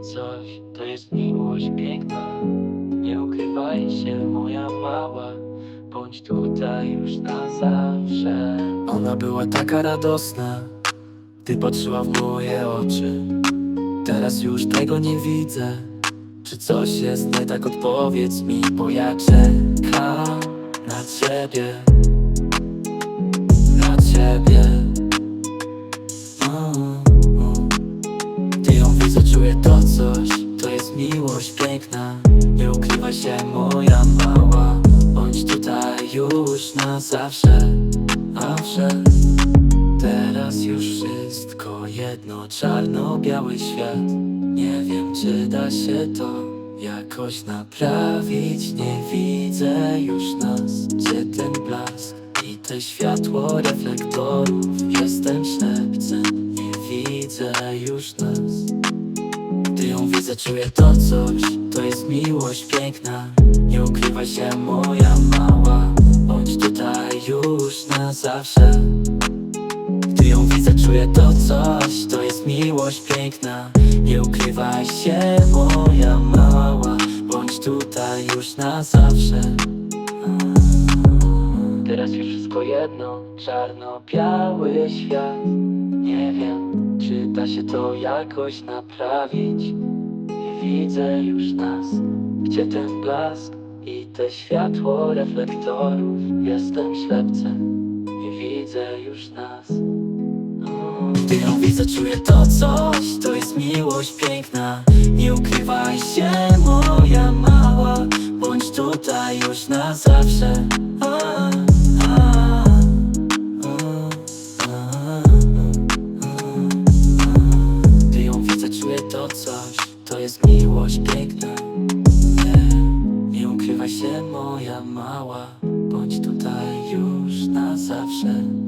coś, to jest miłość piękna. Nie ukrywaj się, moja mała, bądź tutaj już na zawsze. Ona była taka radosna, gdy patrzyła w moje oczy. Teraz już tego nie widzę. Czy coś jest nie tak, odpowiedz mi, bo ja czekam na ciebie. Na ciebie. To coś To jest miłość piękna. Nie ukrywaj się moja mała. Bądź tutaj już na zawsze Zawsze. Teraz już wszystko jedno Czarno-biały świat. Nie wiem czy da się to Jakoś naprawić. Nie widzę już nas Gdzie ten blask i te światło reflektorów. Jestem ślepcem Nie widzę już nas ją widzę, czuję to coś To jest miłość piękna. Nie ukrywaj się moja mała Bądź tutaj już na zawsze. Gdy ją widzę, czuję to coś To jest miłość piękna. Nie ukrywaj się moja mała Bądź tutaj już na zawsze. Teraz już wszystko jedno Czarno-biały świat. Nie wiem, czy da się to jakoś naprawić widzę już nas. Gdzie ten blask i te światło reflektorów? Jestem ślepcem Nie widzę już nas. Gdy ją widzę, czuję to coś To jest miłość piękna. Nie ukrywaj się, moja mała Bądź tutaj już na zawsze moja mała Bądź tutaj już na zawsze.